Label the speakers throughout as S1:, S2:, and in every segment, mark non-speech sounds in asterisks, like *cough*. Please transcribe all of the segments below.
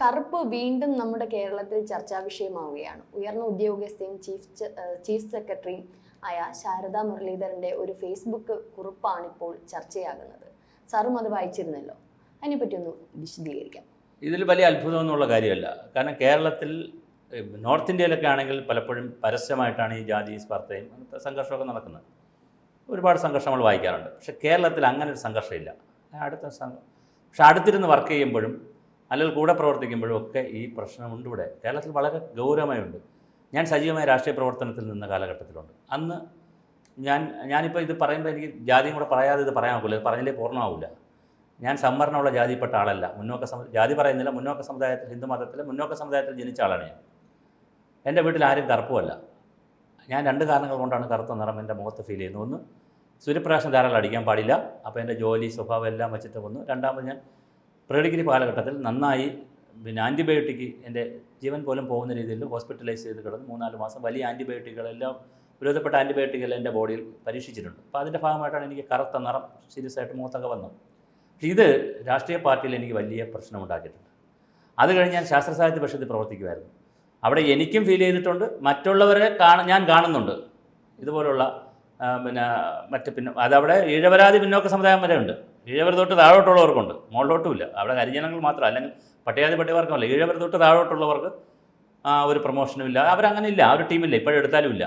S1: കറുപ്പ് വീണ്ടും നമ്മുടെ കേരളത്തിൽ ചർച്ചാ വിഷയമാവുകയാണ്. ഉയർന്ന ഉദ്യോഗസ്ഥയും ചീഫ് ചീഫ് സെക്രട്ടറിയും ആയ ശാരദാ മുരളീധരന്റെ ഒരു ഫേസ്ബുക്ക് കുറിപ്പാണിപ്പോൾ ചർച്ചയാകുന്നത്. സാറും അത് വായിച്ചിരുന്നല്ലോ. അതിനെപ്പറ്റി ഒന്ന് വിശദീകരിക്കാം.
S2: ഇതിൽ വലിയ അത്ഭുതമൊന്നുള്ള കാര്യമല്ല. കാരണം കേരളത്തിൽ നോർത്ത് ഇന്ത്യയിലൊക്കെ ആണെങ്കിൽ പലപ്പോഴും പരസ്യമായിട്ടാണ് ഈ ജാതി സ്പർദ്ധയും അങ്ങനത്തെ സംഘർഷമൊക്കെ നടക്കുന്നത്. ഒരുപാട് സംഘർഷങ്ങൾ വായിക്കാറുണ്ട്. പക്ഷേ കേരളത്തിൽ അങ്ങനെ ഒരു സംഘർഷമില്ല. അടുത്ത സംഘം പക്ഷെ അടുത്തിരുന്ന് വർക്ക് ചെയ്യുമ്പോഴും അല്ലെങ്കിൽ കൂടെ പ്രവർത്തിക്കുമ്പോഴും ഒക്കെ ഈ പ്രശ്നമുണ്ട് ഇവിടെ കേരളത്തിൽ വളരെ ഗൗരവമായുണ്ട്. ഞാൻ സജീവമായ രാഷ്ട്രീയ പ്രവർത്തനത്തിൽ നിന്ന കാലഘട്ടത്തിലുണ്ട്. അന്ന് ഞാൻ ഞാനിപ്പോൾ ഇത് പറയുമ്പോൾ എനിക്ക് ജാതിയും കൂടെ പറയാതെ ഇത് പറയാൻ ഒക്കില്ല. ഇത് പറഞ്ഞില്ലേ പൂർണമാവില്ല ഞാൻ സംവരണമുള്ള ജാതിപ്പെട്ട ആളല്ല. മുന്നോക്ക സമ ജാതി പറയുന്നില്ല. മുന്നോക്ക സമുദായത്തിൽ ഹിന്ദു മതത്തിലെ മുന്നോക്ക സമുദായത്തിൽ ജനിച്ച ആളാണ് ഞാൻ. എന്റെ വീട്ടിൽ ആരും കറുപ്പുമല്ല. ഞാൻ രണ്ട് കാരണങ്ങൾ കൊണ്ടാണ് കറുത്ത നിറം എന്റെ മുഖത്ത് ഫീൽ ചെയ്യുന്നത്. ഒന്ന് സൂര്യപ്രകാശം ധാരാളം അടിക്കാൻ പാടില്ല. അപ്പോൾ എന്റെ ജോലി സ്വഭാവം എല്ലാം വെച്ചിട്ട് വന്നു രണ്ടാമത് ഞാൻ പ്രീ ഡിഗ്രി കാലഘട്ടത്തിൽ നന്നായി പിന്നെ ആന്റിബയോട്ടിക് എന്റെ ജീവൻ പോലും പോകുന്ന രീതിയിൽ ഹോസ്പിറ്റലൈസ് ചെയ്ത് കിടന്ന് മൂന്നാൽ മാസം വലിയ ആന്റിബയോട്ടിക്കുകളെല്ലാം വിരോധപ്പെട്ട ആന്റിബയോട്ടിക്കുകൾ എന്റെ ബോഡിയിൽ പരീക്ഷിച്ചിട്ടുണ്ട്. അപ്പോൾ അതിന്റെ ഭാഗമായിട്ടാണ് എനിക്ക് കറുത്ത നിറം സീരിയസ് ആയിട്ട് മുഖത്തൊക്കെ വന്നത്. ഇത് രാഷ്ട്രീയ പാർട്ടിയിൽ എനിക്ക് വലിയ പ്രശ്നമുണ്ടാക്കിയിട്ടുണ്ട് അത് കഴിഞ്ഞ് ഞാൻ ശാസ്ത്ര സാഹിത്യ പരിഷത്തിൽ പ്രവർത്തിക്കുമായിരുന്നു. അവിടെ എനിക്കും ഫീൽ ചെയ്തിട്ടുണ്ട് മറ്റുള്ളവരെ കാണ ഞാൻ കാണുന്നുണ്ട്. ഇതുപോലുള്ള പിന്നെ മറ്റ് പിന്നെ അതവിടെ ഈഴവരാതി പിന്നോക്ക സമുദായം വരെ ഉണ്ട് ഈഴവർ തൊട്ട് താഴോട്ടുള്ളവർക്കുണ്ട്. മുകളിലോട്ടുമില്ല. അവിടെ ഹരിജനങ്ങൾ മാത്രം അല്ലെങ്കിൽ പട്ടികാതി പട്ടികവർക്കുമല്ല ഈഴവർ തൊട്ട് താഴോട്ടുള്ളവർക്ക് ഒരു പ്രൊമോഷനും ഇല്ല. അവരങ്ങനെ ഇല്ല ആ ഒരു ടീമില്ല ഇപ്പോഴും എടുത്താലും ഇല്ല.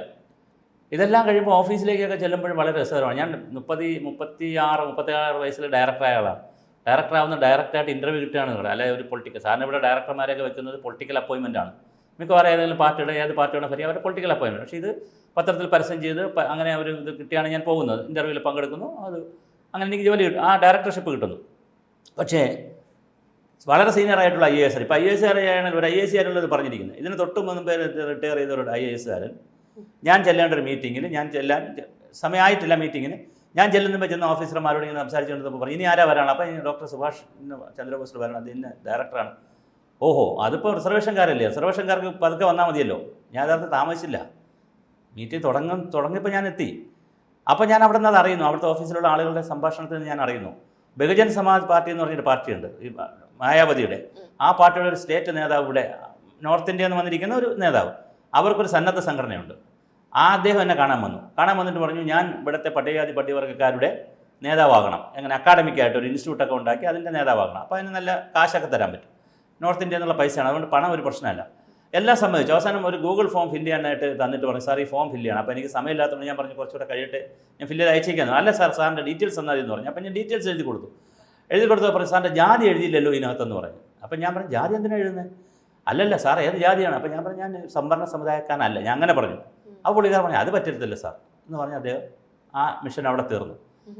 S2: ഇതെല്ലാം കഴിയുമ്പോൾ ഓഫീസിലേക്കൊക്കെ ചെല്ലുമ്പോഴും വളരെ രസകരമാണ്. ഞാൻ മുപ്പത്തി മുപ്പത്തി ആറ് മുപ്പത്തി ആറ് വയസ്സിൽ ഡയറക്ടറായ ആളാണ് ഡയറക്ടർ ആവുന്ന ഡയറക്റ്റായിട്ട് ഇന്റർവ്യൂ കിട്ടുകയാണ് ഇവിടെ. അല്ലെങ്കിൽ ഒരു പൊളിറ്റിക്കൽ സാറിന് ഇവിടെ ഡയറക്ടർമാരെയൊക്കെ വെക്കുന്നത് പൊളിറ്റിക്കൽ അപ്പോയിൻമെന്റ് ആണ്. മിക്കവാറും ഏതെങ്കിലും പാർട്ടിയുടെ ഏത് പാർട്ടിയുടെ ഭരി അവരുടെ പൊളിറ്റിക്കൽ അപ്പോയിൻമെന്റ് പക്ഷേ ഇത് പത്രത്തിൽ പരസ്യം ചെയ്ത് അങ്ങനെ ഒരു ഇത് കിട്ടിയാണ് ഞാൻ പോകുന്നത്. ഇന്റർവ്യൂവിൽ പങ്കെടുക്കുന്നു. അത് അങ്ങനെ എനിക്ക് ജോലി കിട്ടും. ആ ഡയറക്ടർഷിപ്പ് കിട്ടുന്നു. പക്ഷേ വളരെ സീനിയർ ആയിട്ടുള്ള ഐ എ എസ് ആർ ഇപ്പോൾ ഐ എ എസ് ആണെങ്കിൽ ഒരു ഐ എസ് ആരുള്ളത് പറഞ്ഞിരിക്കുന്നത്. ഇതിന് തൊട്ട് മുമ്പ് പേര് റിട്ടയർ ചെയ്ത ഒരു ഐ എ എസ് ആരൻ ഞാൻ ചെല്ലേണ്ട ഒരു മീറ്റിങ്ങിൽ ഞാൻ ചെല്ലാൻ സമയമായിട്ടില്ല മീറ്റിങ്ങിന് ഞാൻ ചെല്ലുമ്പോൾ ചെന്ന ഓഫീസർമാരോട് ഇങ്ങനെ സംസാരിച്ചുകൊണ്ടിരുന്നപ്പോൾ പറഞ്ഞു ഇനി ആരാ വരാണ് അപ്പോൾ ഡോക്ടർ സുഭാഷ് ഇന്ന് ചന്ദ്രബോസിൽ വരണം. അത് ഇന്ന് ഡയറക്ടറാണ് ഓഹോ അതിപ്പോൾ റിസർവേഷൻകാരല്ലേ റിസർവേഷൻകാർക്ക് പതുക്കെ വന്നാൽ മതിയല്ലോ. ഞാൻ അതത് താമസിച്ചില്ല. മീറ്റിംഗ് തുടങ്ങും തുടങ്ങിയപ്പോൾ ഞാൻ എത്തി. അപ്പോൾ ഞാൻ അവിടെ നിന്ന് അറിയുന്നു. അവിടുത്തെ ഓഫീസിലുള്ള ആളുകളുടെ സംഭാഷണത്തിൽ നിന്ന് ഞാൻ അറിയുന്നു. ബഹുജൻ സമാജ് പാർട്ടി എന്ന് പറഞ്ഞൊരു പാർട്ടിയുണ്ട് ഈ മായാവതിയുടെ. ആ പാർട്ടിയുടെ ഒരു സ്റ്റേറ്റ് നേതാവ് ഇവിടെ നോർത്ത് ഇന്ത്യയിൽ നിന്ന് വന്നിരിക്കുന്ന ഒരു നേതാവ്. അവർക്കൊരു സന്നദ്ധ സംഘടനയുണ്ട്. ആ അദ്ദേഹം എന്നെ കാണാൻ വന്നു. കാണാൻ വന്നിട്ട് പറഞ്ഞു ഞാൻ ഇവിടുത്തെ പട്ടികജാതി പട്ടികവർഗക്കാരുടെ നേതാവാകണം. എങ്ങനെ അക്കാഡമിക്കായിട്ട് ഒരു ഇൻസ്റ്റിറ്റ്യൂട്ടൊക്കെ ഉണ്ടാക്കി അതിന്റെ നേതാവാകണം. അപ്പോൾ അതിന് നല്ല കാശൊക്കെ തരാൻ പറ്റും. നോർത്ത് ഇന്ത്യ എന്നുള്ള പൈസയാണ്. അതുകൊണ്ട് പണം ഒരു പ്രശ്നമല്ല. എല്ലാം സമ്മതിച്ചു. അവസാനം ഒരു ഗൂഗിൾ ഫോം ഫില്ല് ചെയ്യാനായിട്ട് തന്നിട്ട് പറഞ്ഞു സാർ ഈ ഫോം ഫില്ല് ചെയ്യണം. അപ്പോൾ എനിക്ക് സമയമില്ലാത്തതുകൊണ്ട് ഞാൻ പറഞ്ഞു കുറച്ചുകൂടെ കഴിയട്ടെ. ഞാൻ ഫില്ല് ചെയ്ത് അയച്ചേക്കാന്നു. അല്ല സാർ സാറിന്റെ ഡീറ്റെയിൽസ് എന്നാൽ എന്ന് പറഞ്ഞു. അപ്പോൾ ഞാൻ ഡീറ്റെയിൽസ് എഴുതി കൊടുത്തു. എഴുതി കൊടുത്തപ്പോൾ പറഞ്ഞു സാറിന്റെ ജാതി എഴുതിയില്ലല്ലോ ഇതിനകത്തെന്ന് പറഞ്ഞു. അപ്പം ഞാൻ പറഞ്ഞു ജാതി എന്തിനാണ് എഴുതുന്നത് അല്ലല്ല സാർ ഏത് ജാതിയാണ്? അപ്പോൾ ഞാൻ പറഞ്ഞു ഞാൻ സംവരണ സമുദായക്കാരനല്ല ഞാൻ അങ്ങനെ പറഞ്ഞു. ആ പുള്ളിക്കാരൻ പറഞ്ഞു അത് പറ്റരുതല്ല സാർ എന്ന് പറഞ്ഞു അദ്ദേഹം ആ മിഷൻ അവിടെ തീർന്നു.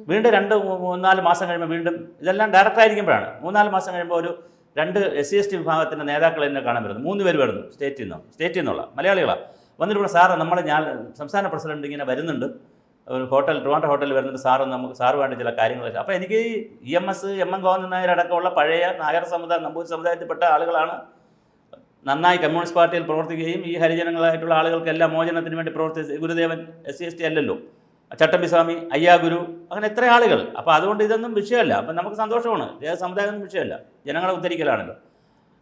S2: വീണ്ടും രണ്ട് മൂന്നാൽ മാസം കഴിയുമ്പോൾ വീണ്ടും ഇതെല്ലാം ഡയറക്റ്റ് ആയിരിക്കുമ്പോഴാണ്. മൂന്നാൽ മാസം കഴിയുമ്പോൾ ഒരു രണ്ട് എസ് സി എസ് ടി വിഭാഗത്തിന്റെ നേതാക്കൾ എന്നെ കാണാൻ വരുന്നു. മൂന്ന് പേര് വരുന്നു. സ്റ്റേറ്റിൽ നിന്നോ സ്റ്റേറ്റിൽ നിന്നുള്ള മലയാളികളാണ് വന്നിട്ട് ഇവിടെ സാറ് നമ്മൾ ഞാൻ സംസ്ഥാന പ്രസിഡന്റ് ഇങ്ങനെ വരുന്നുണ്ട്. ഒരു ഹോട്ടൽ ട്രിവാൻഡ്ര ഹോട്ടലിൽ വരുന്നുണ്ട്. സാറ് നമുക്ക് സാറ് വേണ്ട ചില കാര്യങ്ങൾ. അപ്പോൾ എനിക്ക് E M S M M Govindan Nair അടക്കമുള്ള പഴയ നായർ സമുദായം നമ്പൂരി സമുദായത്തിൽപ്പെട്ട ആളുകളാണ് നന്നായി കമ്മ്യൂണിസ്റ്റ് പാർട്ടിയിൽ പ്രവർത്തിക്കുകയും ഈ ഹരിജനങ്ങളായിട്ടുള്ള ആളുകൾക്കെല്ലാം മോചനത്തിന് വേണ്ടി പ്രവർത്തിച്ച ഗുരുദേവൻ എസ് സി എസ് ടി അല്ലല്ലോ. ചട്ടമ്പിസ്വാമി അയ്യാഗുരു അങ്ങനെ എത്ര ആളുകൾ. അപ്പോൾ അതുകൊണ്ട് ഇതൊന്നും വിഷയമല്ല. അപ്പം നമുക്ക് സന്തോഷമാണ്. ഏത് സമുദായമൊന്നും വിഷയമല്ല. ജനങ്ങളെ ഉദ്ധരിക്കലാണല്ലോ.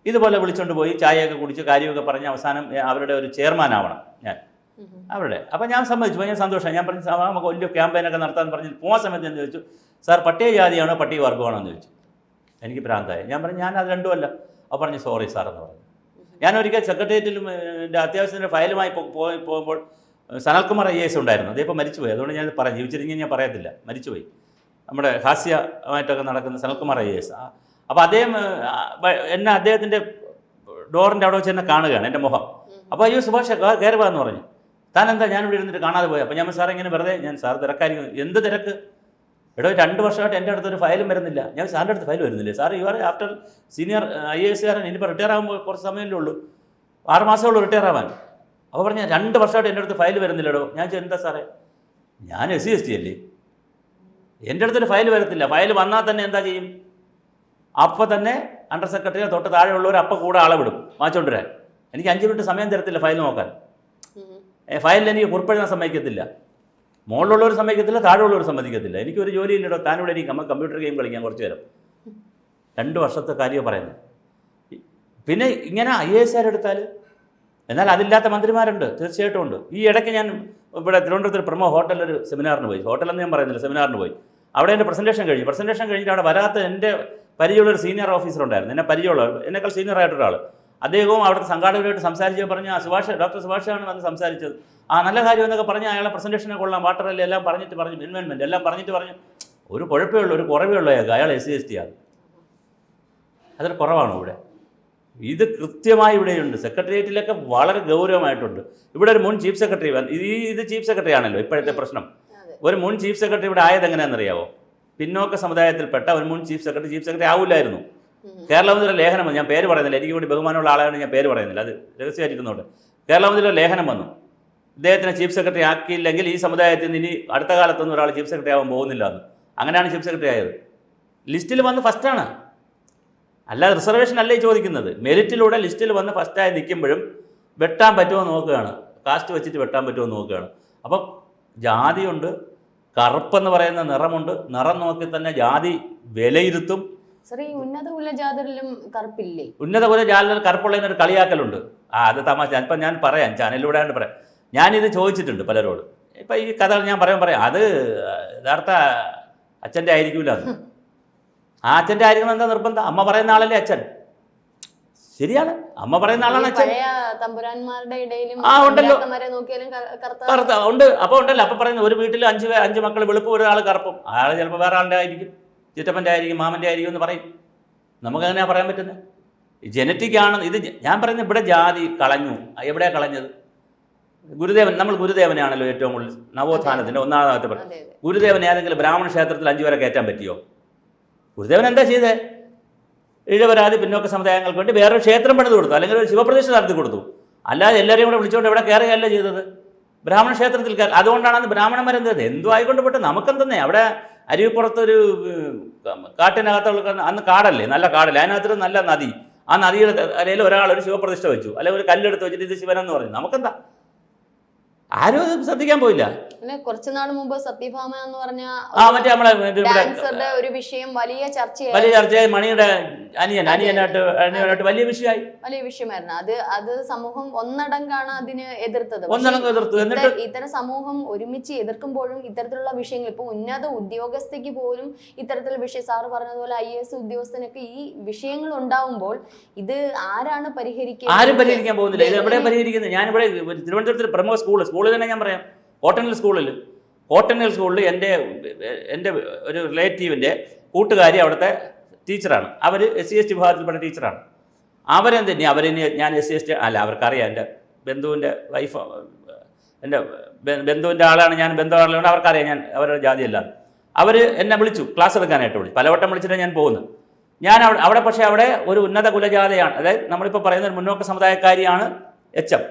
S2: ഇതുപോലെ വിളിച്ചുകൊണ്ട് പോയി ചായയൊക്കെ കുടിച്ച് കാര്യമൊക്കെ പറഞ്ഞ് അവസാനം അവരുടെ ഒരു ചെയർമാൻ ആവണം ഞാൻ. അവരുടെ. അപ്പം ഞാൻ സമ്മതിച്ചു. ഞാൻ സന്തോഷം ഞാൻ പറഞ്ഞു നമുക്ക് വലിയ ക്യാമ്പയിനൊക്കെ നടത്താമെന്ന് പറഞ്ഞ് പോകാൻ സമയത്ത് എന്ന് ചോദിച്ചു സാർ പട്ടിക ജാതിയാണോ പട്ടിക വർഗമാണോ എന്ന് ചോദിച്ചു. എനിക്ക് ഭ്രാന്തായി. ഞാൻ പറഞ്ഞു ഞാൻ അത് രണ്ടുമല്ല. അപ്പോൾ പറഞ്ഞു സോറി സാർ എന്ന് പറഞ്ഞു ഞാൻ ഒരിക്കൽ സെക്രട്ടേറിയറ്റിലും എന്റെ അത്യാവശ്യത്തിന്റെ ഫയലുമായി പോയി പോകുമ്പോൾ സനൽകുമാർ ഐ എസ് ഉണ്ടായിരുന്നു. അദ്ദേഹം മരിച്ചുപോയി. അതുകൊണ്ട് ഞാൻ പറയാം. ജീവിച്ചിരുന്നെങ്കിൽ ഞാൻ പറയത്തില്ല. മരിച്ചുപോയി. നമ്മുടെ ഹാസ്യമായിട്ടൊക്കെ നടക്കുന്ന സനൽകുമാർ ഐ എസ്. അപ്പോൾ അദ്ദേഹം എന്നെ അദ്ദേഹത്തിന്റെ ഡോറിന്റെ അവിടെ വെച്ച് എന്നെ കാണുകയാണ് എന്റെ മുഖം. അപ്പോൾ അയ്യോ സുഭാഷ് കയറി എന്ന് പറഞ്ഞു. താൻ എന്താ ഞാൻ ഇവിടെ ഇരുന്നിട്ട് കാണാതെ പോയി. അപ്പോൾ ഞാൻ സാർ ഇങ്ങനെ വെറുതെ ഞാൻ സാർ തിരക്കായിരിക്കും എന്ത് തിരക്ക്? എടോ രണ്ട് വർഷമായിട്ട് എന്റെ അടുത്ത് ഒരു ഫയലും വരുന്നില്ല. ഞാൻ സാറിന്റെ അടുത്ത് ഫയൽ വരുന്നില്ല? Sir you are after senior I A S കാരൻ. ഇനിയിപ്പോൾ റിട്ടയർ ആകുമ്പോൾ കുറച്ച് സമയമല്ലേ ഉള്ളൂ. ആറ് മാസമേ ഉള്ളൂ റിട്ടയർ ആവാൻ. അപ്പോൾ പറഞ്ഞ രണ്ട് വർഷമായിട്ട് എന്റെ അടുത്ത് ഫയൽ വരുന്നില്ലടോ. ഞാൻ എന്താ സാറേ? ഞാൻ എസ് സി എസ് ടി അല്ലേ? എന്റെ അടുത്തൊരു ഫയൽ വരത്തില്ല. ഫയൽ വന്നാൽ തന്നെ എന്താ ചെയ്യും? അപ്പോൾ തന്നെ അണ്ടർ സെക്രട്ടറിയോ തൊട്ട് താഴെയുള്ളവർ അപ്പം കൂടെ ആളെ വിടും. വാങ്ങിച്ചോണ്ട് എനിക്ക് അഞ്ച് മിനിറ്റ് സമയം തരത്തില്ല ഫയൽ നോക്കാൻ. ഫയലിൽ എനിക്ക് കുറിപ്പെഴുതാൻ സമ്മതിക്കത്തില്ല. മുകളിലുള്ളവർ സമ്മതിക്കത്തില്ല താഴെയുള്ളവർ സമ്മതിക്കത്തില്ല. എനിക്കൊരു ജോലിയില്ലടോ താനിവിടെ എനിക്ക് നമ്മൾ കമ്പ്യൂട്ടർ ഗെയിം കളിക്കാൻ കുറച്ച് നേരം. രണ്ട് വർഷത്തെ കാര്യമാണ് പറയുന്നത്. പിന്നെ ഇങ്ങനെ ഐ എ എസ് എടുത്താൽ എന്നാൽ അതില്ലാത്ത മന്ത്രിമാരുണ്ട്. തീർച്ചയായിട്ടും ഉണ്ട്. ഈ ഇടയ്ക്ക് ഞാൻ ഇവിടെ തിരുവനന്തപുരത്ത് പ്രമോ ഹോട്ടലിൽ ഒരു സെമിനാറിന് പോയി. ഹോട്ടലെന്ന് ഞാൻ പറയുന്നില്ല സെമിനാറിന് പോയി. അവിടെ എന്റെ പ്രസന്റേഷൻ കഴിഞ്ഞു. പ്രസന്റേഷൻ കഴിഞ്ഞിട്ട് അവിടെ വരാത്ത എന്റെ പരിചയമുള്ള ഒരു സീനിയർ ഓഫീസർ ഉണ്ടായിരുന്നു. എന്നെ പരിചയമുള്ള എന്നെക്കാൾ സീനിയർ ആയിട്ടൊരാൾ അദ്ദേഹവും അവിടുത്തെ സംഘാടകരുമായിട്ട് സംസാരിച്ചു പറഞ്ഞു ആ സുഭാഷ് ഡോക്ടർ സുഭാഷാണ് വന്ന് സംസാരിച്ചത്. ആ നല്ല കാര്യം എന്നൊക്കെ പറഞ്ഞ് അയാളെ പ്രസന്റേഷനെ കൊള്ളാം. വാട്ടറല്ലേ എല്ലാം പറഞ്ഞിട്ട് പറഞ്ഞു എൻവയോൺമെന്റ് എല്ലാം പറഞ്ഞിട്ട് പറഞ്ഞു. ഒരു കുഴപ്പമേ ഉള്ളൂ ഒരു കുറവേ ഉള്ളൂ അയാൾ എസ് സി എസ് ടി ആണ്. അതൊരു കുറവാണ് ഇവിടെ. ഇത് കൃത്യമായി ഇവിടെയുണ്ട്. സെക്രട്ടേറിയറ്റിലൊക്കെ വളരെ ഗൗരവമായിട്ടുണ്ട്. ഇവിടെ ഒരു മുൻ ചീഫ് സെക്രട്ടറി ഈ ഇത് ചീഫ് സെക്രട്ടറി ആണല്ലോ ഇപ്പോഴത്തെ പ്രശ്നം. ഒരു മുൻ ചീഫ് സെക്രട്ടറി ഇവിടെ ആയത് എങ്ങനെയാണെന്നറിയാവോ? പിന്നോക്ക സമുദായത്തിൽപ്പെട്ട ഒരു മുൻ ചീഫ് സെക്രട്ടറി ചീഫ് സെക്രട്ടറി ആവില്ലായിരുന്നു. കേരളമന്ത്രിയുടെ ലേഖനം വന്നു. ഞാൻ പേര് പറയുന്നില്ല. എനിക്ക് കൂടി ബഹുമാനമുള്ള ആളാണ് ഞാൻ പേര് പറയുന്നില്ല. അത് രഹസ്യമായിട്ടിരുന്നോട്ട് കേരളമന്ത്രിയുടെ ലേഖനം വന്നു. ഇദ്ദേഹത്തിനെ ചീഫ് സെക്രട്ടറി ആക്കിയില്ലെങ്കിൽ ഈ സമുദായത്തിൽ നിന്ന് ഇനി അടുത്ത കാലത്തൊന്നും ഒരാൾ ചീഫ് സെക്രട്ടറി ആവാൻ പോകുന്നില്ല എന്ന്. അങ്ങനെയാണ് ചീഫ് സെക്രട്ടറി ആയത്. ലിസ്റ്റിൽ വന്ന് ഫസ്റ്റാണ് അല്ലാതെ റിസർവേഷൻ അല്ലേ ചോദിക്കുന്നത്? മെറിറ്റിലൂടെ ലിസ്റ്റിൽ വന്ന് ഫസ്റ്റായി നിൽക്കുമ്പോഴും വെട്ടാൻ പറ്റുമോ എന്ന് നോക്കുകയാണ്. കാസ്റ്റ് വെച്ചിട്ട് വെട്ടാൻ പറ്റുമോ എന്ന് നോക്കുകയാണ്. അപ്പം ജാതിയുണ്ട് കറുപ്പെന്ന് പറയുന്ന നിറമുണ്ട്. നിറം നോക്കി തന്നെ ജാതി വിലയിരുത്തും.
S1: സർ ഈ ഉന്നത കുലജാതരിലും കറുപ്പില്ലേ?
S2: ഉന്നത ജാലർ കറുപ്പുള്ളതിനൊരു കളിയാക്കലുണ്ട്. ആ അത് തമാശ. ഇപ്പം ഞാൻ പറയാം. ചാനലിലൂടെ ആണ്ട് പറയാം. ഞാനിത് ചോദിച്ചിട്ടുണ്ട് പലരോട്. ഇപ്പം ഈ കഥകൾ ഞാൻ പറയാൻ പറയാം. അത് യഥാർത്ഥ അച്ഛന്റെ ആയിരിക്കില്ല അത്. *laughs* ആ അച്ഛന്റെ ആയിരിക്കണം എന്താ നിർബന്ധം? അമ്മ പറയുന്ന ആളല്ലേ അച്ഛൻ? ശരിയാണ്. അമ്മ പറയുന്ന ആളാണ് അച്ഛൻ.
S1: പഴയ തമ്പുരാന്മാരുടെ ഇടയിലും
S2: ആ, ഉണ്ടല്ലോ.
S1: കറുത്ത
S2: ഉണ്ട്. അപ്പൊ ഉണ്ടല്ലോ. അപ്പൊ പറയുന്നത് ഒരു വീട്ടിൽ അഞ്ച് അഞ്ച് മക്കൾ വെളുപ്പ് ഒരാൾ കറുപ്പും. അയാൾ ചിലപ്പോൾ വേറെ ആളുടെ ആയിരിക്കും. ചിറ്റപ്പന്റെ ആയിരിക്കും മാമന്റെ ആയിരിക്കും എന്ന് പറയും. നമുക്ക് അങ്ങനെയാ പറയാൻ പറ്റുന്നത് ജനറ്റിക് ആണ്. ഇത് ഞാൻ പറയുന്നത് ഇവിടെ ജാതി കളഞ്ഞു. എവിടെയാ കളഞ്ഞത്? ഗുരുദേവൻ നമ്മൾ ഗുരുദേവനാണല്ലോ ഏറ്റവും കൂടുതൽ നവോത്ഥാനത്തിന്റെ ഒന്നാമത്തെ ഗുരുദേവൻ ഏതെങ്കിലും ബ്രാഹ്മണ ക്ഷേത്രത്തിൽ അഞ്ചു വരെ കയറ്റാൻ പറ്റിയോ? ഗുരുദേവൻ എന്താ ചെയ്തേ? ഇഴവരാതി പിന്നോക്ക സമുദായങ്ങൾക്ക് വേണ്ടി വേറൊരു ക്ഷേത്രം പണിത് കൊടുത്തു അല്ലെങ്കിൽ ഒരു ശിവപ്രതിഷ്ഠ നടത്തി കൊടുത്തു. അല്ലാതെ എല്ലാവരെയും കൂടെ വിളിച്ചുകൊണ്ട് ഇവിടെ കയറുകയല്ല ചെയ്തത്. ബ്രാഹ്മണ ക്ഷേത്രത്തിൽ കയറി അതുകൊണ്ടാണ് അന്ന് ബ്രാഹ്മണന്മാരെന്ത് എന്തോ ആയിക്കൊണ്ട് പെട്ട്? നമുക്കെന്തെന്നേ? അവിടെ അരുവിപ്പുറത്തൊരു കാട്ടിനകത്തുള്ള അന്ന് കാടല്ലേ? നല്ല കാടല്ലേ? അതിനകത്തൊരു നല്ല നദി. ആ നദിയുടെ അരയിൽ ഒരാൾ ഒരു ശിവപ്രതിഷ്ഠ വെച്ചു. അല്ലെങ്കിൽ ഒരു കല്ലെടുത്ത് വെച്ചിട്ട് ഇത് ശിവനെന്ന് പറഞ്ഞു. നമുക്കെന്താ? ആരും അത് ശ്രദ്ധിക്കാൻ പോയില്ല.
S1: പിന്നെ കുറച്ചു നാൾ മുമ്പ് സത്യഭാമ എന്ന് പറഞ്ഞ
S2: ആ മറ്റേ നമ്മളെ
S1: ഡാൻസറുടെ ഒരു വിഷയം വലിയ ചർച്ചയായി.
S2: വലിയ ചർച്ചയായി. മണിയുടെ അനിയൻ അനിയനായിട്ട് അനിയനായിട്ട് വലിയ വിഷയമായി.
S1: വലിയ വിഷയമായിരുന്നു. അത് അത് സമൂഹം ഒന്നടങ്കാണ് അതിന് എതിർത്തത്.
S2: ഒന്നടങ്കം എതിർത്തു. എന്നിട്ട്
S1: ഇത്ത- ഇത്തരം സമൂഹം ഒരുമിച്ച് എതിർക്കുമ്പോഴും ഇത്തരത്തിലുള്ള വിഷയങ്ങൾ ഇപ്പൊ ഉന്നത ഉദ്യോഗസ്ഥയ്ക്ക് പോലും ഇത്തരത്തിലുള്ള വിഷയം സാറ് പറഞ്ഞതുപോലെ ഐ എസ് ഉദ്യോഗസ്ഥനൊക്കെ ഈ വിഷയങ്ങൾ ഉണ്ടാവുമ്പോൾ ഇത് ആരാണ് പരിഹരിക്കുക
S2: ആരും പരിഹരിക്കാൻ പോകുന്നില്ല. ഇത് എവിടെ പരിഹരിക്കുന്നത് ഞാനിവിടെ തിരുവനന്തപുരത്ത് പ്രമുഖ സ്കൂൾ സ്കൂളിൽ തന്നെ ഞാൻ പറയാം. കോട്ടണിൽ സ്കൂളിൽ കോട്ടണിൽ സ്കൂളിൽ എന്റെ എന്റെ ഒരു റിലേറ്റീവിന്റെ കൂട്ടുകാരി അവിടുത്തെ ടീച്ചറാണ്. അവർ എസ് സി എസ് ടി വിഭാഗത്തിൽപ്പെട്ട ടീച്ചറാണ്. അവരെന്ത് ഇനി അവരിനി ഞാൻ എസ് സി എസ് ടി അല്ല അവർക്കറിയാം. എന്റെ ബന്ധുവിന്റെ വൈഫ് എന്റെ ബന്ധുവിന്റെ ആളാണ് ഞാൻ ബന്ധു ആളുകൊണ്ട് അവർക്കറിയാം. ഞാൻ അവരുടെ ജാതിയല്ല. അവർ എന്നെ വിളിച്ചു ക്ലാസ് എടുക്കാനായിട്ട് വിളിച്ചു. പലവട്ടം വിളിച്ചിട്ട് ഞാൻ പോകുന്നത്. ഞാൻ അവിടെ അവിടെ പക്ഷേ അവിടെ ഒരു ഉന്നത കുലജാതയാണ്. അതായത് നമ്മളിപ്പോൾ പറയുന്ന ഒരു മുന്നോക്ക സമുദായക്കാരിയാണ് എച്ച് എം.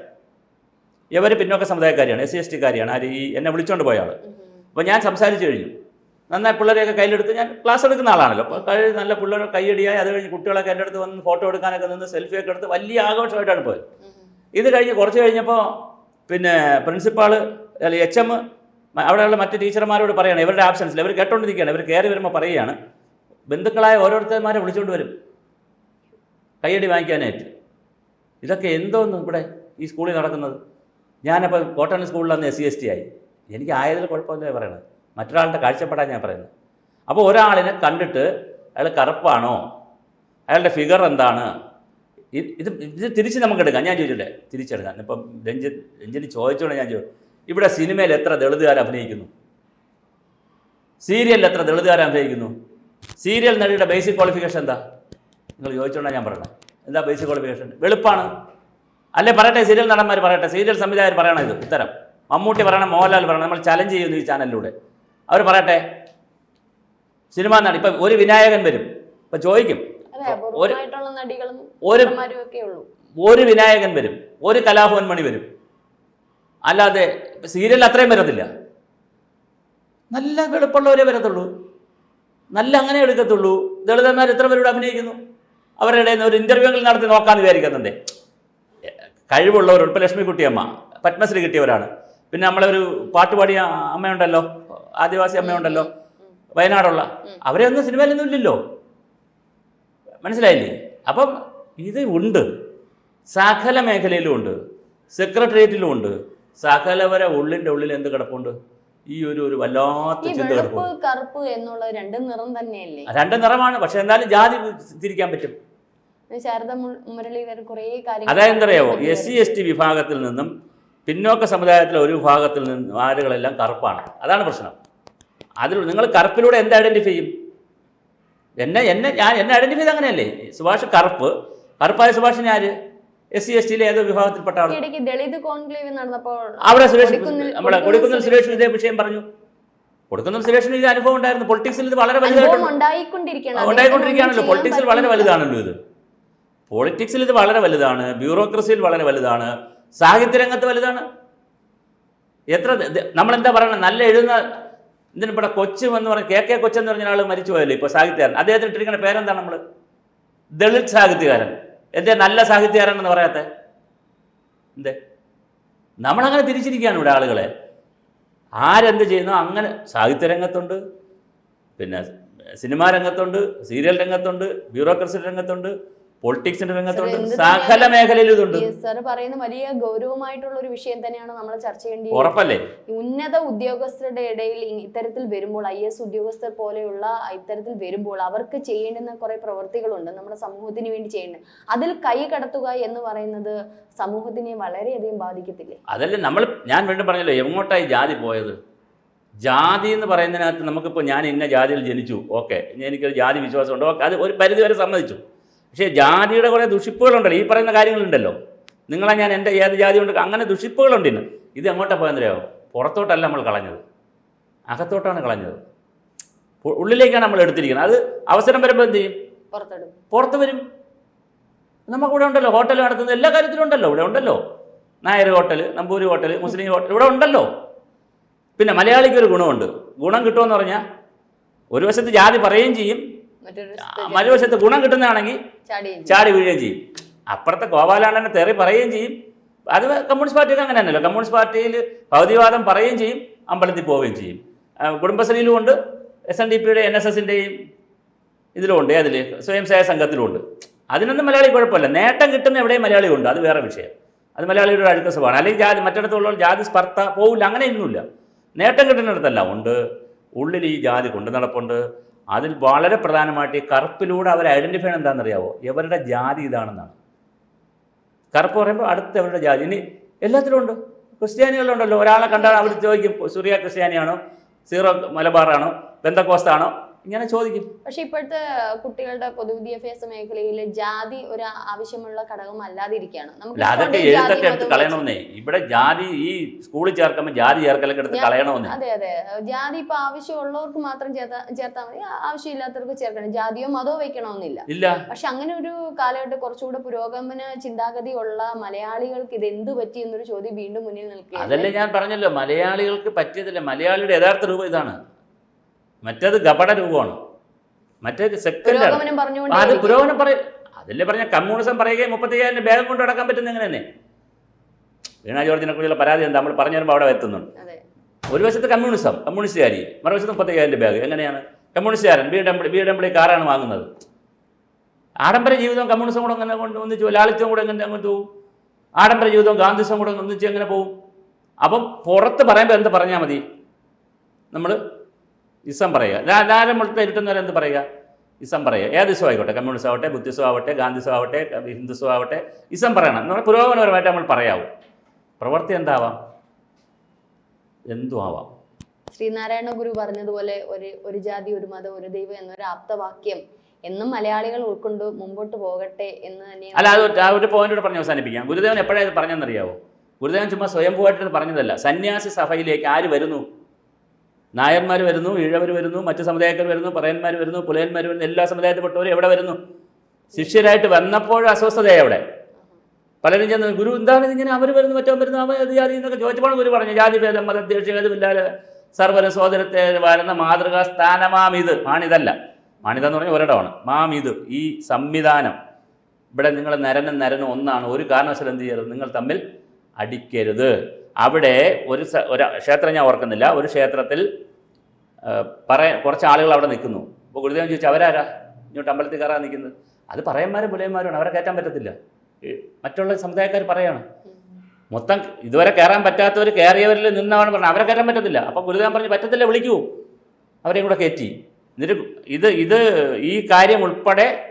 S2: ഇവർ പിന്നോക്ക സമുദായക്കാരിയാണ് എസ് സി എസ് ടിക്കാരിയാണ് ആര് ഈ എന്നെ വിളിച്ചുകൊണ്ട് പോയ ആൾ അപ്പോൾ ഞാൻ സംസാരിച്ചു കഴിഞ്ഞു. നന്നായി പിള്ളേരെയൊക്കെ കയ്യിലെടുത്ത് ഞാൻ ക്ലാസ് എടുക്കുന്ന ആളാണല്ലോ. അപ്പോൾ കഴി നല്ല പിള്ളേർ കൈയടിയായി അത് കഴിഞ്ഞ് കുട്ടികളൊക്കെ എന്റെ അടുത്ത് വന്ന് ഫോട്ടോ എടുക്കാനൊക്കെ നിന്ന് സെൽഫിയൊക്കെ എടുത്ത് വലിയ ആഘോഷമായിട്ടാണ് പോയത്. ഇത് കഴിഞ്ഞ് കുറച്ച് കഴിഞ്ഞപ്പോൾ പിന്നെ പ്രിൻസിപ്പാൾ അല്ലെങ്കിൽ എച്ച് എം അവിടെയുള്ള മറ്റ് ടീച്ചർമാരോട് പറയുകയാണ് ഇവരുടെ ആബ്സൻസിൽ ഇവർ കേട്ടോണ്ടിരിക്കുകയാണ്. ഇവർ കയറി വരുമ്പോൾ പറയുകയാണ് ബന്ധുക്കളായ ഓരോരുത്തന്മാരെ വിളിച്ചുകൊണ്ട് വരും. കയ്യടി വാങ്ങിക്കാനായിട്ട്. ഇതൊക്കെ എന്തോന്ന് ഇവിടെ ഈ സ്കൂളിൽ നടക്കുന്നത്? ഞാനപ്പോൾ കോട്ടൺ സ്കൂളിൽ അന്ന് എസ് സി എസ് ടി ആയി. എനിക്ക് ആയതിൽ കുഴപ്പമില്ല പറയണത്. മറ്റൊരാളുടെ കാഴ്ചപ്പെടാൻ ഞാൻ പറയുന്നത്. അപ്പോൾ ഒരാളിനെ കണ്ടിട്ട് അയാൾ കറുപ്പാണോ? അയാളുടെ ഫിഗർ എന്താണ്? ഇത് ഇത് തിരിച്ച് നമുക്ക് എടുക്കാം ഞാൻ ചോദിച്ചില്ലേ തിരിച്ചെടുക്കാം. ഇപ്പം രഞ്ജിൻ രഞ്ജിന് ചോദിച്ചോണ്ട് ഞാൻ ചോദിച്ചു. ഇവിടെ സിനിമയിൽ എത്ര ദളിതുകാർ അഭിനയിക്കുന്നു? സീരിയലിൽ എത്ര ദളിതുകാർ അഭിനയിക്കുന്നു? സീരിയൽ നടിയുടെ ബേസിക് ക്വാളിഫിക്കേഷൻ എന്താ? നിങ്ങൾ ചോദിച്ചോണ്ടാണ് ഞാൻ പറയണത് എന്താ ബേസിക് ക്വാളിഫിക്കേഷൻ വെളുപ്പാണ്. അല്ലേ പറയട്ടെ സീരിയൽ നടന്മാർ പറയട്ടെ. സീരിയൽ സംവിധായകർ പറയണം ഇത് ഉത്തരം. മമ്മൂട്ടി പറയണം മോഹൻലാൽ പറയണം നമ്മൾ ചലഞ്ച് ചെയ്യുന്നു ഈ ചാനലിലൂടെ അവർ പറയട്ടെ സിനിമ നടി ഇപ്പം ഒരു വിനായകൻ വരും. ഇപ്പൊ ചോദിക്കും ഒരു ഒരു വിനായകൻ വരും ഒരു കലാഭവൻ മണി വരും. അല്ലാതെ സീരിയൽ അത്രയും വരത്തില്ല. നല്ല വെളുപ്പുള്ളവരെ വരത്തുള്ളൂ. നല്ല അങ്ങനെ എടുക്കത്തുള്ളൂ. ദളിതന്മാർ എത്ര പേരോട് അഭിനയിക്കുന്നു? അവരുടെ ഇടയിൽ നിന്ന് ഒരു ഇന്റർവ്യൂ നടത്തി നോക്കാന്ന് വിചാരിക്കുന്നുണ്ട്. കഴിവുള്ളവർ ഇപ്പം ലക്ഷ്മിക്കുട്ടിയമ്മ പത്മശ്രീ കിട്ടിയവരാണ്. പിന്നെ നമ്മളൊരു പാട്ടുപാടിയ അമ്മയുണ്ടല്ലോ ആദിവാസി അമ്മയുണ്ടല്ലോ വയനാടുള്ള അവരെ ഒന്നും സിനിമയിലൊന്നും ഇല്ലല്ലോ. മനസ്സിലായില്ലേ? അപ്പം ഇത് ഉണ്ട്. സകല മേഖലയിലും ഉണ്ട്. സെക്രട്ടേറിയറ്റിലും ഉണ്ട്. സകലവരെ ഉള്ളിന്റെ ഉള്ളിൽ എന്ത് കിടപ്പുണ്ട്? ഈ ഒരു ഒരു വല്ലാത്ത ചിന്ത കിടപ്പുണ്ട്.
S1: കറുപ്പ് എന്നുള്ള രണ്ട് നിറം തന്നെയല്ലേ?
S2: രണ്ട് നിറമാണ്. പക്ഷെ എന്നാലും ജാതി തിരിക്കാൻ പറ്റും.
S1: ശാരദ മുരളീധരൻ കുറേ കാര്യങ്ങൾ
S2: എസ് സി എസ് ടി വിഭാഗത്തിൽ നിന്നും പിന്നോക്ക സമുദായത്തിലെ ഒരു വിഭാഗത്തിൽ നിന്നും ആരുകളെല്ലാം കറുപ്പാണ്. അതാണ് പ്രശ്നം. അതിൽ നിങ്ങൾ കറുപ്പിലൂടെ എന്ത് ഐഡന്റിഫൈ ചെയ്യും? എന്നെ എന്നെ ഞാൻ എന്നെ ഐഡന്റിഫൈ ചെയ്ത് അങ്ങനെയല്ലേ? സുഭാഷ് കറുപ്പ്. കറുപ്പായ സുഭാഷ് ആര്? എസ് സി എസ് ടിയിലെ ഏതോ വിഭാഗത്തിൽപ്പെട്ട ആൾ
S1: ഇടയ്ക്ക് ദളിത് കോൺക്ലേവ് നടന്നപ്പോൾ
S2: അവിടെ സുരേഷ് നമ്മളെ കൊടുക്കുന്ന സുരേഷ് ഇതേ വിഷയം പറഞ്ഞു. കൊടുക്കുന്ന സുരേഷിന് ഇത് അനുഭവം ഉണ്ടായിരുന്നു. പൊളിറ്റിക്സിൽ ഇത് വളരെ വലുതായിട്ടുണ്ട്.
S1: ഉണ്ടായിക്കൊണ്ടിരിക്കുകയാണ്.
S2: ഉണ്ടായിക്കൊണ്ടിരിക്കുകയാണല്ലോ. പൊളിറ്റിക്സിൽ വളരെ വലുതാണല്ലോ ഇത്. പൊളിറ്റിക്സിൽ ഇത് വളരെ വലുതാണ്. ബ്യൂറോക്രസിയിൽ വളരെ വലുതാണ്. സാഹിത്യരംഗത്ത് വലുതാണ്. എത്ര നമ്മളെന്താ പറയണത് നല്ല എഴുതുന്ന ഇതിന് ഇവിടെ കൊച്ചും എന്ന് പറഞ്ഞ കെ കെ കൊച്ചെന്ന് പറഞ്ഞ ആൾ മരിച്ചു പോയല്ലോ ഇപ്പോൾ സാഹിത്യകാരൻ. അദ്ദേഹത്തിന് ഇട്ടിരിക്കുന്ന പേരെന്താണ് നമ്മൾ ദളിത് സാഹിത്യകാരൻ. എന്തേ നല്ല സാഹിത്യകാരൻ എന്ന് പറയാത്തെ? എന്തേ? നമ്മളങ്ങനെ തിരിച്ചിരിക്കുകയാണ് ഇവിടെ ആളുകളെ. ആരെന്ത് ചെയ്യുന്നു? അങ്ങനെ സാഹിത്യരംഗത്തുണ്ട്. പിന്നെ സിനിമാ രംഗത്തുണ്ട് സീരിയൽ രംഗത്തുണ്ട് ബ്യൂറോക്രസി രംഗത്തുണ്ട്. പൊളിറ്റിക്സിന്റെ രംഗത്തുണ്ട് സകല മേഖലയിലും ഇതുണ്ട്.
S1: സാർ സർ പറയുന്ന വലിയ ഗൗരവമായിട്ടുള്ള ഒരു വിഷയം തന്നെയാണ് നമ്മൾ ചർച്ച ചെയ്യേണ്ടത്
S2: ഉറപ്പല്ലേ?
S1: ഉന്നത ഉദ്യോഗസ്ഥരുടെ ഇടയിൽ ഇത്തരത്തിൽ വരുമ്പോൾ ഐ എസ് ഉദ്യോഗസ്ഥർ പോലെയുള്ള ഇത്തരത്തിൽ വരുമ്പോൾ അവർക്ക് ചെയ്യേണ്ടുന്ന കുറെ പ്രവൃത്തികളുണ്ട് നമ്മുടെ സമൂഹത്തിന് വേണ്ടി ചെയ്യേണ്ടത് അതിൽ കൈ കടത്തുക എന്ന് പറയുന്നത് സമൂഹത്തിനെ വളരെയധികം ബാധിക്കത്തില്ലേ?
S2: അതല്ല നമ്മൾ ഞാൻ വീണ്ടും പറഞ്ഞല്ലോ എങ്ങോട്ടായി ജാതി പോയത്? ജാതി എന്ന് പറയുന്നതിനകത്ത് നമുക്കിപ്പോൾ ഞാൻ ഇന്ന ജാതിയിൽ ജനിച്ചു ഓക്കെ എനിക്കൊരു ജാതി വിശ്വാസമുണ്ട് ഓക്കെ അത് ഒരു പരിധി വരെ സമ്മതിച്ചു. പക്ഷേ ജാതിയുടെ കുറേ ദുഷിപ്പുകളുണ്ടല്ലോ ഈ പറയുന്ന കാര്യങ്ങളുണ്ടല്ലോ. നിങ്ങളെ ഞാൻ എന്റെ ഏത് ജാതി ഉണ്ട് അങ്ങനെ ദുഷിപ്പുകളുണ്ട് ഇന്ന്. ഇത് എങ്ങോട്ടാണ് പോയെന്നറിയോ? പുറത്തോട്ടല്ല നമ്മൾ കളഞ്ഞത്. അകത്തോട്ടാണ് കളഞ്ഞത്. ഉള്ളിലേക്കാണ് നമ്മൾ എടുത്തിരിക്കുന്നത്. അത് അവസരം വരുമ്പോൾ എന്ത് ചെയ്യും? പുറത്ത് വരും. നമുക്കിവിടെ ഉണ്ടല്ലോ ഹോട്ടൽ നടത്തുന്ന എല്ലാ കാര്യത്തിലും ഉണ്ടല്ലോ ഇവിടെ ഉണ്ടല്ലോ. നായർ ഹോട്ടൽ നമ്പൂരി ഹോട്ടൽ മുസ്ലിം ഹോട്ടൽ ഇവിടെ ഉണ്ടല്ലോ. പിന്നെ മലയാളിക്ക് ഒരു ഗുണമുണ്ട്. ഗുണം കിട്ടുമെന്ന് പറഞ്ഞാൽ ഒരു വശത്ത് ജാതി പറയുകയും ചെയ്യും മറുവശത്ത് ഗുണം കിട്ടുന്നതാണെങ്കിൽ
S1: ചാടി
S2: വീഴുകയും ചെയ്യും. അപ്പുറത്തെ ഗോപാലാണ്ടനെ തെറി പറയുകയും ചെയ്യും. അത് കമ്മ്യൂണിസ്റ്റ് പാർട്ടിയൊക്കെ അങ്ങനെ തന്നെയല്ലോ. കമ്മ്യൂണിസ്റ്റ് പാർട്ടിയിൽ ഭൗതികവാദം പറയുകയും ചെയ്യും അമ്പലത്തിൽ പോവുകയും ചെയ്യും. കുടുംബശ്രീയിലും ഉണ്ട് എസ് എൻ ഡി പിയുടെ എൻ എസ് എസിന്റെയും ഇതിലുമുണ്ട് അതിൽ സ്വയം സേവ സംഘത്തിലുമുണ്ട് അതിനൊന്നും മലയാളി കുഴപ്പമില്ല. നേട്ടം കിട്ടുന്ന എവിടെയും മലയാളി ഉണ്ട്. അത് വേറെ വിഷയം. അത് മലയാളിയുടെ ഒരു അടുത്ത സ്വഭാവമാണ്. അല്ലെങ്കിൽ ജാതി മറ്റിടത്തുള്ള ജാതി സ്പർദ്ധ പോവില്ല. അങ്ങനെയൊന്നുമില്ല. നേട്ടം കിട്ടുന്നിടത്തല്ല ഉണ്ട്. ഉള്ളിൽ ഈ ജാതി കൊണ്ടു നടപ്പുണ്ട് അതിൽ വളരെ പ്രധാനമായിട്ട് ഈ കറുപ്പിലൂടെ അവർ ഐഡന്റിഫൈ ചെയ്യണം എന്താണെന്നറിയാവോ ഇവരുടെ ജാതി ഇതാണെന്നാണ്. കറുപ്പ് പറയുമ്പോൾ അടുത്തവരുടെ ജാതി? ഇനി എല്ലാത്തിലും ഉണ്ട്. ക്രിസ്ത്യാനികളുണ്ടല്ലോ. ഒരാളെ കണ്ടാൽ അവർ ചോദിക്കും സൂര്യ ക്രിസ്ത്യാനിയാണോ? സീറോ മലബാറാണോ? ബന്ധക്കോസ്താണോ ഇങ്ങനെ ചോദിക്കും.
S1: പക്ഷെ ഇപ്പോഴത്തെ കുട്ടികളുടെ പൊതുവിദ്യാഭ്യാസ മേഖലയിൽ ജാതി ഒരു ആവശ്യമുള്ള ഘടകം അല്ലാതിരിക്കുകയാണ്.
S2: അതൊക്കെ എഴുത്തൊക്കെ എടുത്ത് കളയണമെന്നേ. ഇവിടെ ജാതി ഈ സ്കൂളിൽ ചേർക്കുമ്പോൾ ജാതി ചേർക്കലൊക്കെ എടുത്ത് കളയണമെന്നേ.
S1: അതെ അതെ. ജാതി ഇപ്പൊ ആവശ്യമുള്ളവർക്ക് മാത്രം ചേർത്താ ചേർത്താൽ മതി. ആവശ്യമില്ലാത്തവർക്ക് ചേർക്കണം. ജാതിയോ മതമോ വെക്കണമെന്നില്ല
S2: ഇല്ല.
S1: പക്ഷെ അങ്ങനെ ഒരു കാലഘട്ടം കുറച്ചുകൂടെ പുരോഗമന ചിന്താഗതി ഉള്ള മലയാളികൾക്ക് ഇത് എന്ത് പറ്റി എന്നൊരു ചോദ്യം വീണ്ടും മുന്നിൽ നിൽക്കുക
S2: അതല്ലേ ഞാൻ പറഞ്ഞല്ലോ. മലയാളികൾക്ക് പറ്റിയതല്ല. മലയാളിയുടെ യഥാർത്ഥ രൂപം ഇതാണ്. മറ്റേത് ഗപട രൂപമാണ്. മറ്റേത്
S1: സെക്കൻഡ്
S2: അത് പുരോഗമനം പറയും അതല്ലേ പറഞ്ഞ കമ്മ്യൂണിസം പറയുകയും മുപ്പത്തയ്യായിരം ബാഗം കൊണ്ട് നടക്കാൻ പറ്റുന്ന എങ്ങനെ തന്നെ വീണ ജോർജിനെ കുറിച്ചുള്ള പരാതി എന്താ? നമ്മൾ പറഞ്ഞു വരുമ്പോൾ അവിടെ എത്തുന്നുണ്ട്. ഒരു വശത്ത് കമ്മ്യൂണിസം കമ്മ്യൂണിസ്റ്റുകാരി മറുവശത്ത് മുപ്പത്തയ്യായിരം ബാഗ് എങ്ങനെയാണ്? കമ്മ്യൂണിസ്റ്റുകാരൻ ബി ഡബ്ല്യു ബി ഡബ്ല്യു കാറാണ് വാങ്ങുന്നത്. ആഡംബര ജീവിതം കമ്മ്യൂണിസം കൂടെ അങ്ങനെ കൊണ്ട് ഒന്നിച്ചു ലാളിത്യം കൂടെ എങ്ങനെ അങ്ങോട്ട് പോകും ആഡംബര ജീവിതവും ഗാന്ധിസം കൂടെ ഒന്നിച്ച് എങ്ങനെ പോകും അപ്പം പുറത്ത് പറയുമ്പോൾ എന്ത് പറഞ്ഞാൽ മതി? നമ്മൾ ഇസം പറയുക. രാജാരം മുഴുത്ത ഇരുട്ടുന്നവരെ എന്ത് പറയുക? ഇസം പറയുക. ഏത് ഇസം ആയിക്കോട്ടെ? കമ്മ്യൂണിസം ആവട്ടെ ബുദ്ധിസം ആവട്ടെ ഗാന്ധിസം ആവട്ടെ ഹിന്ദുസം ആവട്ടെ ഇസം പറയണം. നമ്മൾ പുരോഗമനപരമായിട്ട് നമ്മൾ പറയാവും. പ്രവൃത്തി എന്താവാം? എന്തും ആവാം.
S1: ശ്രീനാരായണ ഗുരു പറഞ്ഞതുപോലെ ഒരു ഒരു ജാതി ഒരു മതം ഒരു ദൈവം എന്നൊരു ആപ്തവാക്യം എന്നും മലയാളികൾ ഉൾക്കൊണ്ട് മുമ്പോട്ട് പോകട്ടെ എന്ന് തന്നെയാണ്
S2: അല്ല അത് ആ ഒരു പോയിന്റ് പറഞ്ഞ് അവസാനിപ്പിക്കാം. ഗുരുദേവൻ എപ്പോഴാണ് ഇത് പറഞ്ഞെന്നറിയാവോ ഗുരുദേവൻ ചുമ്മാ സ്വയംഭൂവായിട്ട് പറഞ്ഞതല്ല. സന്യാസി സഭയിലേക്ക് ആര് വരുന്നു? നായന്മാർ വരുന്നു ഈഴവർ വരുന്നു മറ്റ് സമുദായക്കാർ വരുന്നു പറയന്മാർ വരുന്നു പുലയന്മാർ വരുന്നു എല്ലാ സമുദായത്തിൽപ്പെട്ടവരും എവിടെ വരുന്നു? ശിഷ്യരായിട്ട് വന്നപ്പോൾ അസ്വസ്ഥതയായി അവിടെ. പലരും ചെന്ന് ഗുരു എന്താണ് ഇങ്ങനെ? അവർ വരുന്നു മറ്റവൻ വരുന്നു ഏത് ജാതി എന്നൊക്കെ ചോദിച്ചപ്പോൾ ഗുരു പറഞ്ഞു ജാതിഭേദം ഏതുമില്ലാതെ സർവന സോദരത്തെ വരുന്ന മാതൃകാ സ്ഥാനമാമിത് മാണിതല്ല. മാണിത എന്ന് പറഞ്ഞാൽ ഒരിടമാണ്. മാമിത്. ഈ സംവിധാനം. ഇവിടെ നിങ്ങൾ നരനും നരനും ഒന്നാണ്. ഒരു കാരണവശാലും എന്ത് ചെയ്യരുത്? നിങ്ങൾ തമ്മിൽ അടിക്കരുത്. അവിടെ ഒരു ഒരു ക്ഷേത്രം ഞാൻ ഓർക്കുന്നില്ല. ഒരു ക്ഷേത്രത്തിൽ പറയാൻ പറയ കുറച്ച് ആളുകൾ അവിടെ നിൽക്കുന്നു. അപ്പോൾ ഗുരുദേവൻ ചോദിച്ചു അവരാരാ? ഇങ്ങോട്ട് അമ്പലത്തിൽ കയറാൻ നിൽക്കുന്നത്? അത് പറയന്മാരും പുലയന്മാരുമാണ് അവരെ കയറ്റാൻ പറ്റത്തില്ല. മറ്റുള്ള സമുദായക്കാർ പറയാണ്. മൊത്തം ഇതുവരെ കയറാൻ പറ്റാത്തവർ കയറിയവരിൽ നിന്നാണ് പറഞ്ഞത്. അവരെ കയറാൻ പറ്റത്തില്ല. അപ്പോൾ ഗുരുദേവൻ പറഞ്ഞു പറ്റത്തില്ല വിളിക്കൂ. അവരെയും കൂടെ കയറ്റി. എന്നിട്ട് ഇത് ഇത് ഈ കാര്യം ഉൾപ്പെടെ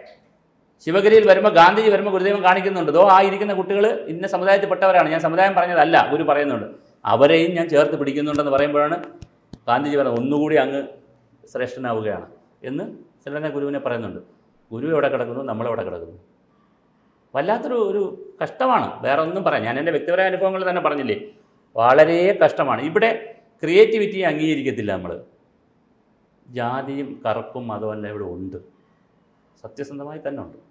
S2: ശിവഗിരിയിൽ വരുമ്പോൾ ഗാന്ധിജി വരുമ്പോൾ ഗുരുദേവൻ കാണിക്കുന്നുണ്ട്. ദോ ആ ഇരിക്കുന്ന കുട്ടികൾ ഇന്ന സമുദായത്തിൽപ്പെട്ടവരാണ്. ഞാൻ സമുദായം പറഞ്ഞതല്ല ഗുരു പറയുന്നുണ്ട്. അവരെയും ഞാൻ ചേർത്ത് പിടിക്കുന്നുണ്ടെന്ന് പറയുമ്പോഴാണ് ഗാന്ധിജി പറഞ്ഞത് ഒന്നുകൂടി അങ്ങ് ശ്രേഷ്ഠനാവുകയാണ് എന്ന് ചിലനെ ഗുരുവിനെ പറയുന്നുണ്ട്. ഗുരു എവിടെ കിടക്കുന്നു? നമ്മളെവിടെ കിടക്കുന്നു? വല്ലാത്തൊരു ഒരു കഷ്ടമാണ്. വേറെ ഒന്നും പറയാം. ഞാൻ എന്റെ വ്യക്തിപരമായ അനുഭവങ്ങൾ തന്നെ പറഞ്ഞില്ലേ? വളരെ കഷ്ടമാണ്. ഇവിടെ ക്രിയേറ്റിവിറ്റി അംഗീകരിക്കത്തില്ല നമ്മൾ ജാതിയും കറുപ്പും അതുമല്ല ഇവിടെ ഉണ്ട്. സത്യസന്ധമായി തന്നെ ഉണ്ട്.